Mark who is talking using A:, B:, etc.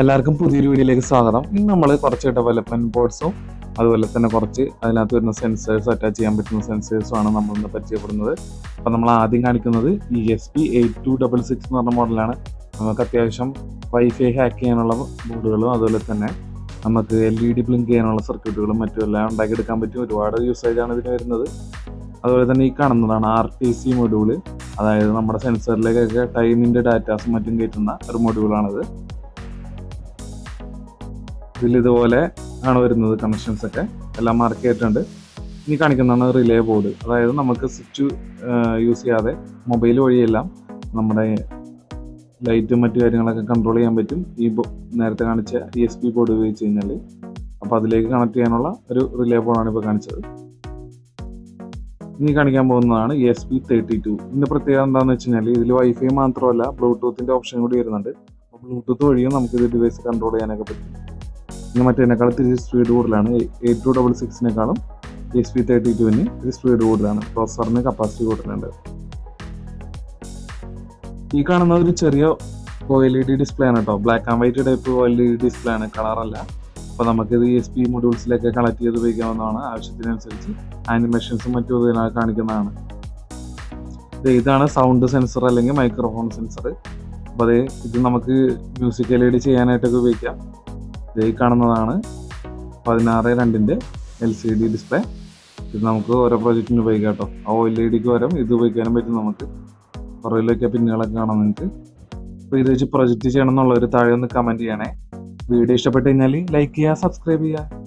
A: എല്ലാവർക്കും പുതിയൊരു വീഡിയോയിലേക്ക് സ്വാഗതം. ഇന്ന് നമ്മൾ കുറച്ച് ഡെവലപ്മെന്റ് ബോർഡ്സും അതുപോലെ തന്നെ കുറച്ച് അതിനകത്ത് വരുന്ന സെൻസേഴ്സ് അറ്റാച്ച് ചെയ്യാൻ പറ്റുന്ന സെൻസേഴ്സും ആണ് നമ്മൾ ഇന്ന് പരിചയപ്പെടുന്നത്. അപ്പം നമ്മൾ ആദ്യം കാണിക്കുന്നത് E S P eight two double six എന്ന് പറഞ്ഞ മോഡലാണ് നമുക്ക് അത്യാവശ്യം വൈഫൈ ഹാക്ക് ചെയ്യാനുള്ള ബോർഡുകളും അതുപോലെ തന്നെ നമുക്ക് എൽ ഇ ഡി ബ്ലിങ്ക് ചെയ്യാനുള്ള സർക്യൂട്ടുകളും മറ്റും എല്ലാം ഉണ്ടാക്കിയെടുക്കാൻ പറ്റും ഒരുപാട് യൂസേജ് ആണ് ഇതിന് വരുന്നത്. അതുപോലെ തന്നെ ഈ കാണുന്നതാണ് ആർ ടി സി മൊഡ്യൂൾ അതായത് നമ്മുടെ സെൻസറിലേക്കൊക്കെ ടൈമിന്റെ ഡാറ്റാസും മറ്റും കയറ്റുന്ന ഒരു മൊഡ്യൂളാണിത് ഇതിൽ ഇതുപോലെ ആണ് വരുന്നത് കണക്ഷൻസ് ഒക്കെ. എല്ലാം മാർക്ക് ചെയ്തിട്ടുണ്ട്. ഇനി കാണിക്കുന്നതാണ് റിലേ ബോർഡ് അതായത് നമുക്ക് സ്വിച്ച് യൂസ് ചെയ്യാതെ മൊബൈൽ വഴിയെല്ലാം നമ്മുടെ ലൈറ്റും മറ്റു കാര്യങ്ങളൊക്കെ കൺട്രോൾ ചെയ്യാൻ പറ്റും. ഈ നേരത്തെ കാണിച്ച ഇ എസ് പി ബോർഡ് ഉപയോഗിച്ച് കഴിഞ്ഞാൽ. അപ്പോൾ അതിലേക്ക് കണക്ട് ചെയ്യാനുള്ള ഒരു റിലേ ബോർഡാണ് ഇപ്പോൾ കാണിച്ചത്. ഇനി കാണിക്കാൻ പോകുന്നതാണ് എസ് പി തേർട്ടി ടു ഇതിന്റെ പ്രത്യേകത എന്താണെന്ന് വെച്ച് കഴിഞ്ഞാൽ ഇതിൽ വൈഫൈ മാത്രമല്ല ബ്ലൂടൂത്തിന്റെ ഓപ്ഷൻ കൂടി വരുന്നുണ്ട്. അപ്പോൾ ബ്ലൂടൂത്ത് വഴിയും നമുക്ക് ഇത് ഡിവൈസ് കൺട്രോൾ ചെയ്യാനൊക്കെ പറ്റും. ഇനി മറ്റേതിനേക്കാൾ ഇത്തിരി സ്പീഡ് കൂടുതലാണ്. എയ്റ്റ് ടു ഡബിൾ സിക്സിനേക്കാളും എസ് പി തേർട്ടി ടുവിന് ഇത്തിരി സ്പീഡ് കൂടുതലാണ്. പ്രോസറിന് കപ്പാസിറ്റി കൂടുതലുണ്ട്. ഈ കാണുന്ന ഒരു ചെറിയ O L E D display ആണ് കേട്ടോ black and white type O L E D display ആണ്. കളറല്ല അപ്പോൾ നമുക്കിത് എസ് പി മൊഡ്യൂൾസിലൊക്കെ കളക്ട് ചെയ്ത് ഉപയോഗിക്കാവുന്നതാണ്. ആവശ്യത്തിനനുസരിച്ച് ആനിമേഷൻസും മറ്റും ഇതിനകത്ത് കാണിക്കുന്നതാണ്. ഇതാണ് സൗണ്ട് സെൻസർ അല്ലെങ്കിൽ മൈക്രോഫോൺ സെൻസർ അപ്പോൾ അത് ഇത് നമുക്ക് മ്യൂസിക് എൽ ഇ ഡി ചെയ്യാനായിട്ടൊക്കെ ഉപയോഗിക്കാം. ഈ കാണുന്നതാണ് പതിനാറ് രണ്ടിന്റെ എൽ സി ഡി ഡിസ്പ്ലേ ഇത് നമുക്ക് ഓരോ പ്രോജക്റ്റിന് ഉപയോഗിക്കാം കേട്ടോ. ആ ഒ എൽ ഇ ഡിക്ക് പകരം ഇത് ഉപയോഗിക്കാനും പറ്റും നമുക്ക്. പുറകിലൊക്കെ പിന്നുകളൊക്കെ കാണാം നിങ്ങൾക്ക് അപ്പോൾ ഇത് വെച്ച് പ്രൊജക്റ്റ് ചെയ്യണം എന്നുള്ളവർ താഴെ ഒന്ന് കമന്റ് ചെയ്യണേ. വീഡിയോ ഇഷ്ടപ്പെട്ട് കഴിഞ്ഞാൽ ലൈക്ക് ചെയ്യുക സബ്സ്ക്രൈബ് ചെയ്യുക.